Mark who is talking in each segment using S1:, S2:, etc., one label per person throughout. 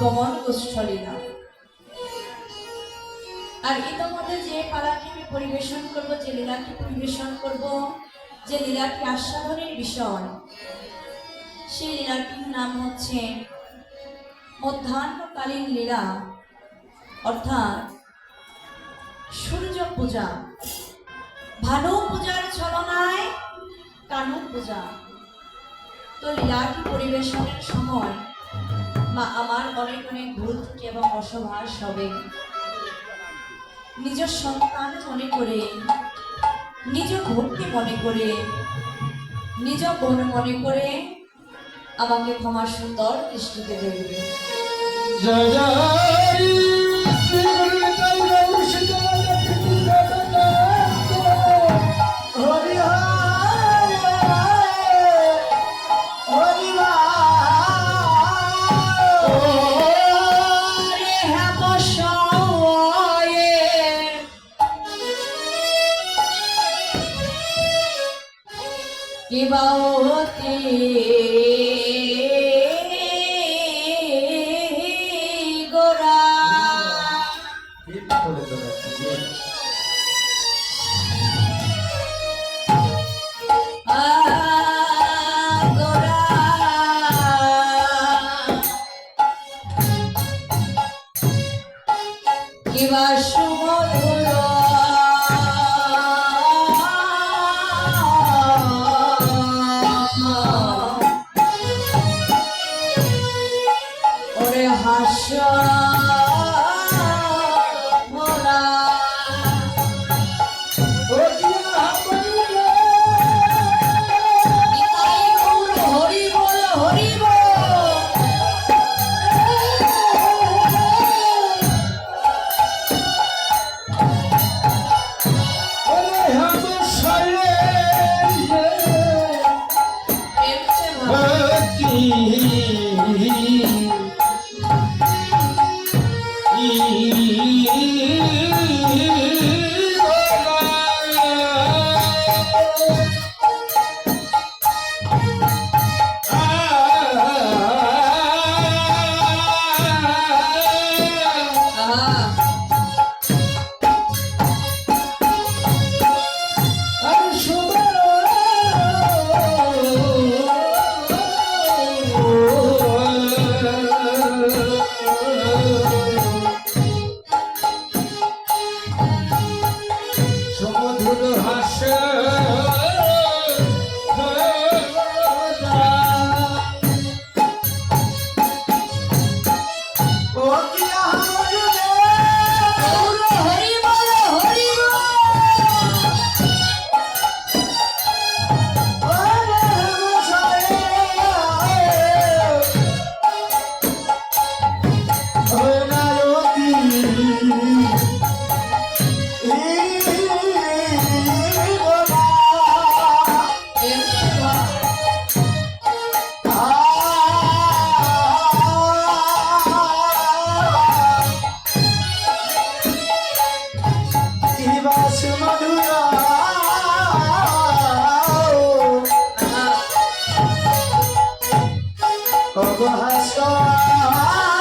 S1: গমন গোষ্ঠলীলা আর ইতোমধ্যে যে পালাটি আমি পরিবেশন করব, যে লীলাটি পরিবেশন করব, যে লীলাটি আস্বাদনের বিষয়, সেই লীলাটির নাম হচ্ছে মধ্যাহ্নকালীন লীলা, অর্থাৎ সূর্য পূজা। ভানু পূজার ছলনায় কানু পূজা। তো লীলাটি পরিবেশনের সময় আমার অনেক অনেক ভুল ত্রুটি এবং অসভাস হবে নিজ সন্তান মনে করে, নিজ ভক্তি মনে করে, নিজ বোন মনে করে আমাকে ক্ষমা সুন্দর দৃষ্টিতে দেখবে
S2: জয় জয়
S1: Shiva নয়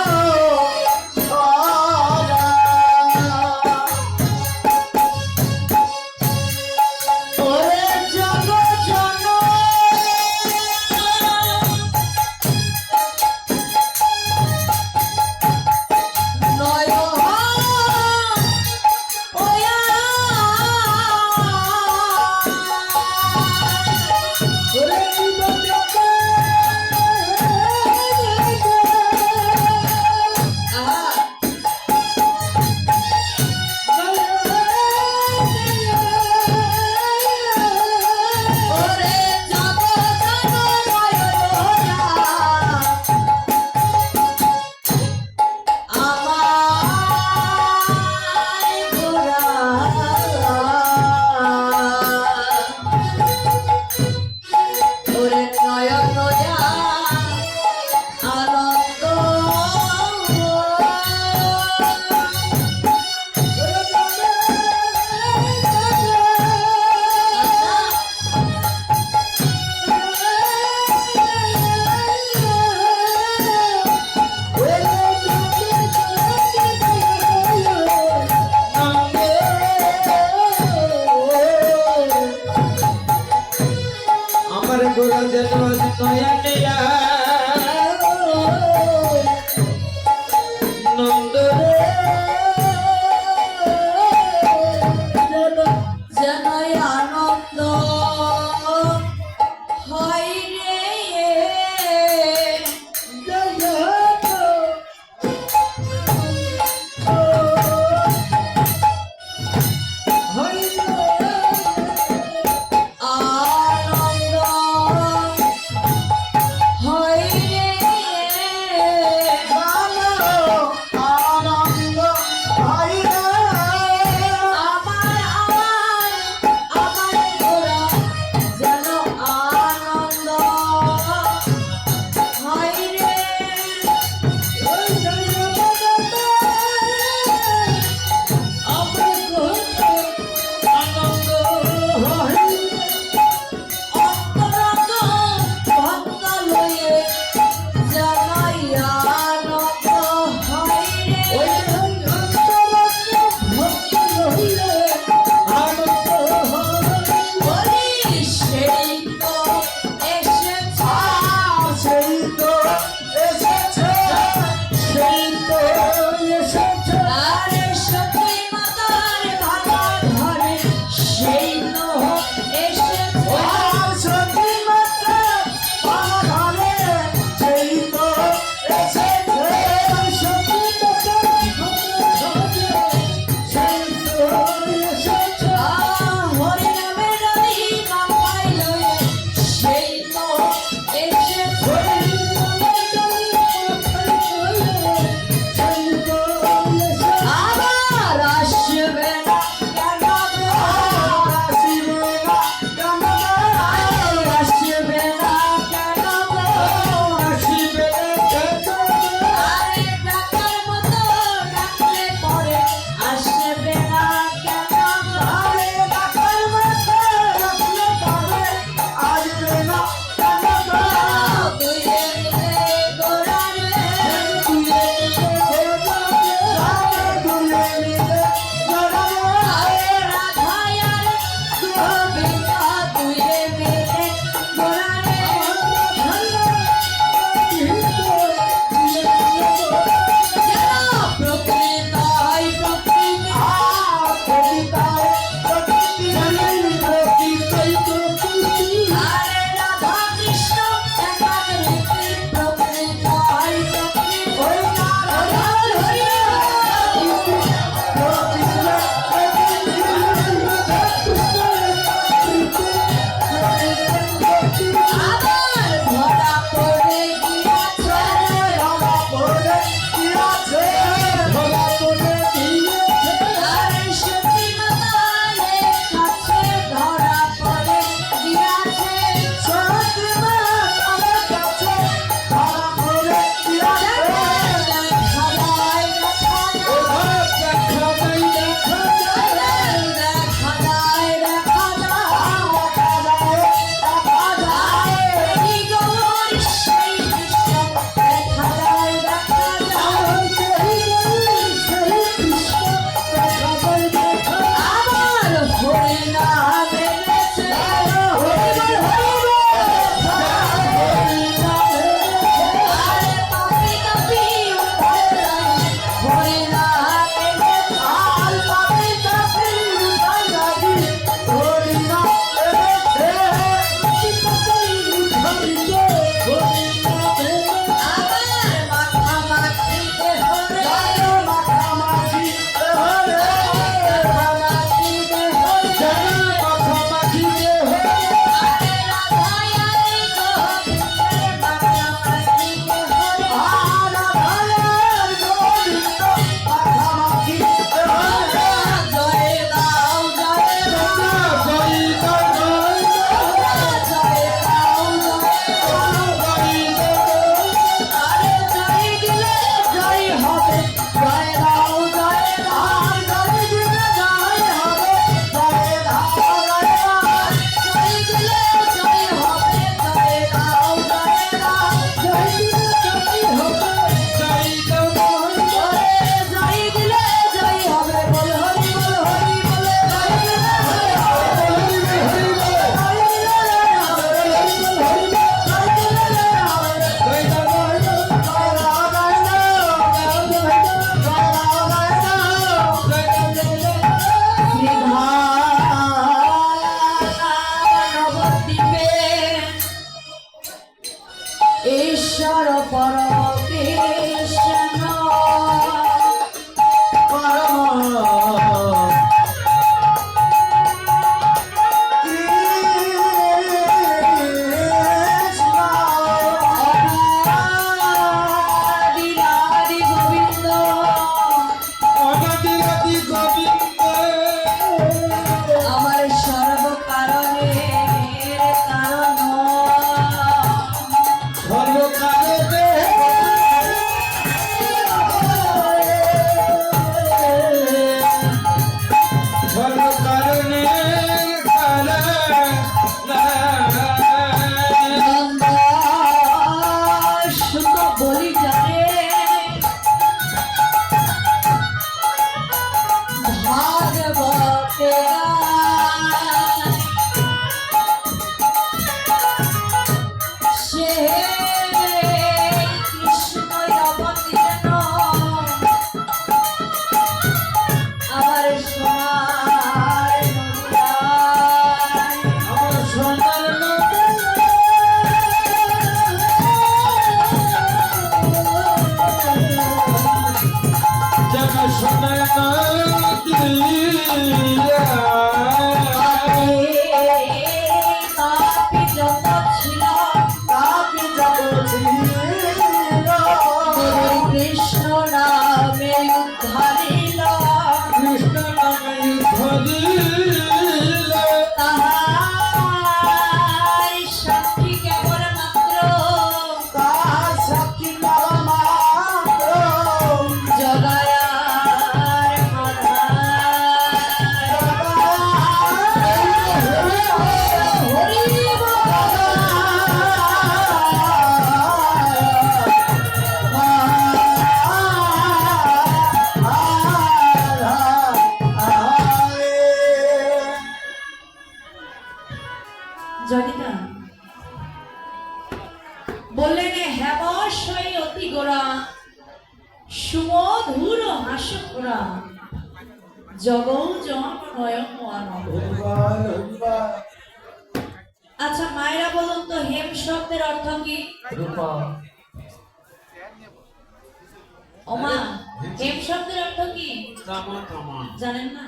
S1: জানেন না?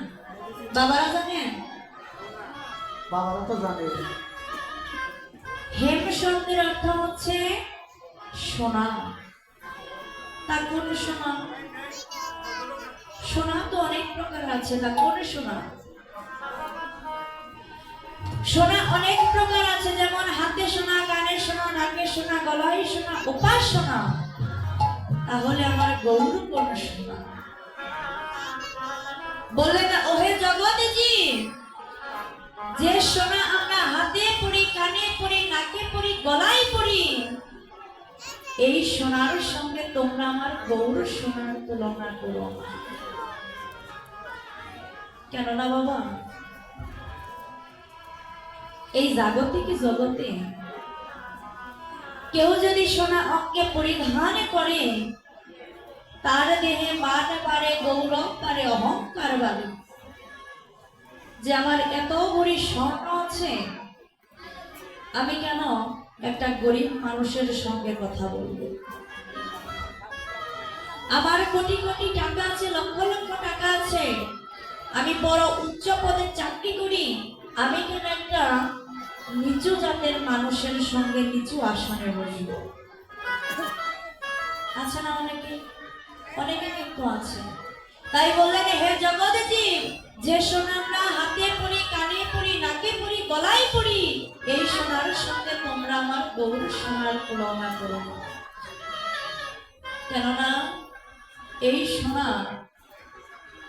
S1: বাবারা জানেন?
S2: বাবারা তো জানে।
S1: হেম শব্দের অর্থ হচ্ছে সোনা। তা কোন সোনা? সোনা তো অনেক প্রকার আছে তা কোন সোনা? সোনা অনেক প্রকার আছে যেমন হাতে সোনা কানে সোনা নাকে সোনা গলায় সোনা উপাস সোনা। তাহলে আমার গৌর কোন সোনা? বললেন ওহে জগৎজি, যে সোনা আমরা হাতে পড়ি কানে পড়ি নাকে পড়ি গলায় পড়ি এই সোনার সঙ্গে তোমরা আমার গৌর সোনার তুলনা করো না। কেন না বাবা, এই জাগতিক জগতে কেউ যদি সোনা অঙ্গে পরিধান করে তার দেহে মান বাড়ে গৌরব বাড়ে অহংকার বাড়ে যে আমার এত ভরি স্বর্ণ আছে, আমি কেন একটা গরিব মানুষের সঙ্গে কথা বলব? আমার কোটি কোটি টাকা আছে, লক্ষ লক্ষ টাকা আছে। আমি বড় উচ্চ পদে চাকরি করি। আমি কেন একটা নিচু জাতের মানুষের সঙ্গে নিচু আসনে বসবো? আছে না অনেকে অনেকে কিন্তু আছে। তাই বললেন, হে জগৎজি যে সোনা হাতে পরি, কানে পরি, নাকে পরি, গলায় পরি, এই সোনার সঙ্গে তোমরা আমার গৌর সোনার তুলনা করো কেননা, এই সোনা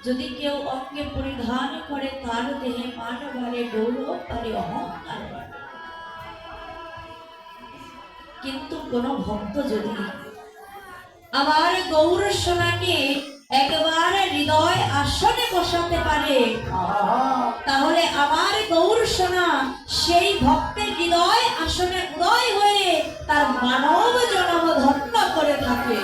S1: যদি কেউ অঙ্গে পরিধান করে, তার দেহে মান বাড়ে গৌরব বাড়ে অহংকার কিন্তু কোন ভক্ত যদি আমার গৌর সোনাকে একবার হৃদয় আসনে বসাতে পারে। তাহলে আমার গৌর সোনা সেই ভক্তের হৃদয় আসনে উদয় হয়ে তার মানব জনম ধন্য করে থাকে।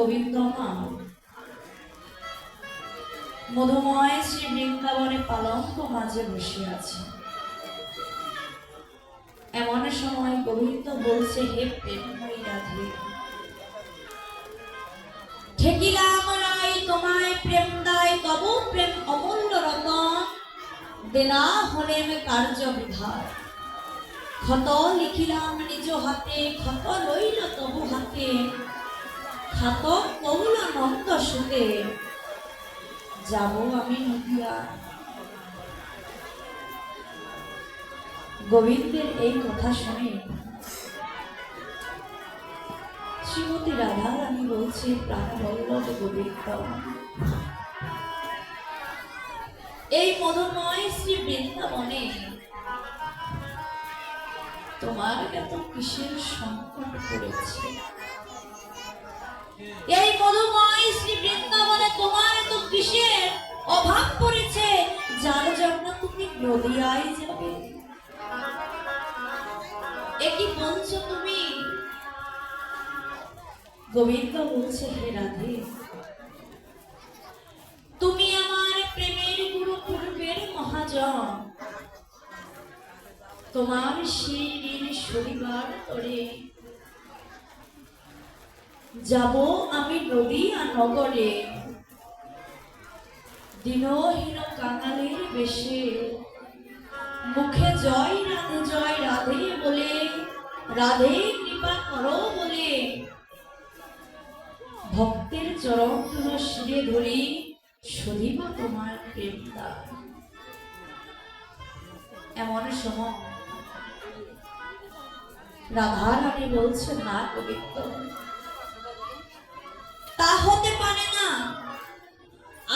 S1: গোবিন্দ মধুময় শ্রী বৃন্দাবনে পালঙ্ক মাঝে বসে আছে। এমন সময় গোবিন্দ বলছে, হে ঠেকিলাম তোমায় প্রেম দায়, তব প্রেম অমূল্য রতন। কার্য বিধার ক্ষত লিখিলাম নিজ হাতে, ক্ষত লইল তবু হাতে। কৌল নন্দ যাব আমি নদিয়া। গোবিন্দের এই কথা শুনে শ্রীমতী রাধা রানী বলছে, প্রাণবল্লভ গোবিন্দ এই মধুময় শ্রী বৃন্দাবনে তোমার এত কিসের সংকট পড়েছে? এই মধুময় শ্রী বৃন্দাবনে তোমার এত কিসের অভাব পড়েছে? যার জন্য তুমি নদিয়ায় যাবে। একই বলছো তুমি? গোবিন্দ বলছে, হে রাধে। তুমি আমার প্রেমের গুরু পূর্বের মহাজন। তোমার ঋণ শনিবার করে যাব আমি নদী আর নগরে। দিনহীন কাঙালের বেশে। মুখে জয়, রাধে জয়, রাধে বলে। রাধে কৃপা করো বলে। ভক্তের চরণ তুলো শিরে ধরি শোধিব তোমার প্রেমদা এমন সময় রাধা রানী বলছে না গোবিন্দ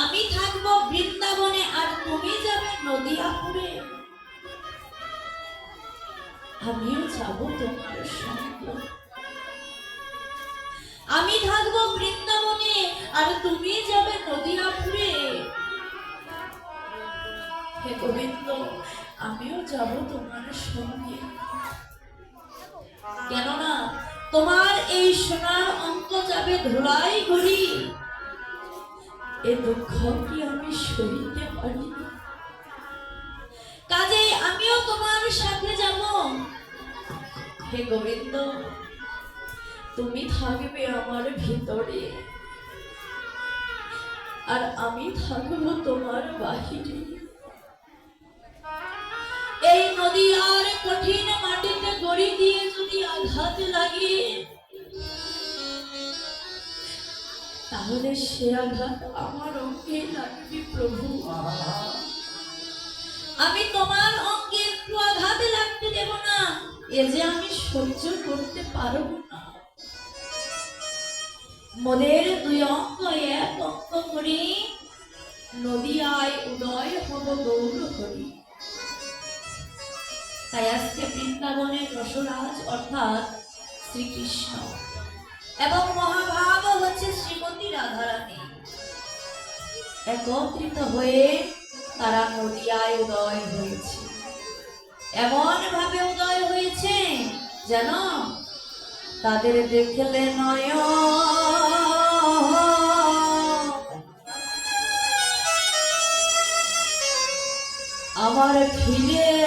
S1: আমি থাকব বৃন্দাবনে আর তুমি যাবে নদিয়াপুরে। আমিও যাব তোমার সঙ্গে। আমি থাকব বৃন্দাবনে আর তুমি যাবে নদিয়াপুরে। হে গোবিন্দ, আমিও যাব তোমার সঙ্গে। কেননা তোমার এই সোনার অঙ্ক যাবে ধুলাই ঘড়ি। এ দুঃখ কি আমি সইতে পারি? কাজে আমিও তোমার সাথে যাব। হে গোবিন্দ, তুমি থাকবে আমার ভিতরে। আর আমি থাকব তোমার বাহিরে। এই নদী আর কঠিন মাটিতে গড়ি দিয়ে যদি আঘাত লাগে তাহলে সে আঘাত আমার অঙ্গে লাগবে প্রভু। আমি তোমার অঙ্গে একটু আঘাত লাগতে দেব না। এ যে আমি সহ্য করতে পারব না। মোদের দুই অঙ্গ এক অঙ্গ করি নদিয়ায় উদয় হব গৌর হরি। তাই আজকে বৃন্দাবনের রসরাজ অর্থাৎ শ্রীকৃষ্ণ। এবং মহাভাব হচ্ছে শ্রীমতী রাধারানী। একত্রিত হয়ে তারা নদিয়ায় উদয় হয়েছে। এমন ভাবে উদয় হয়েছে যেন তাদের দেখলে নয় আমার ফিরে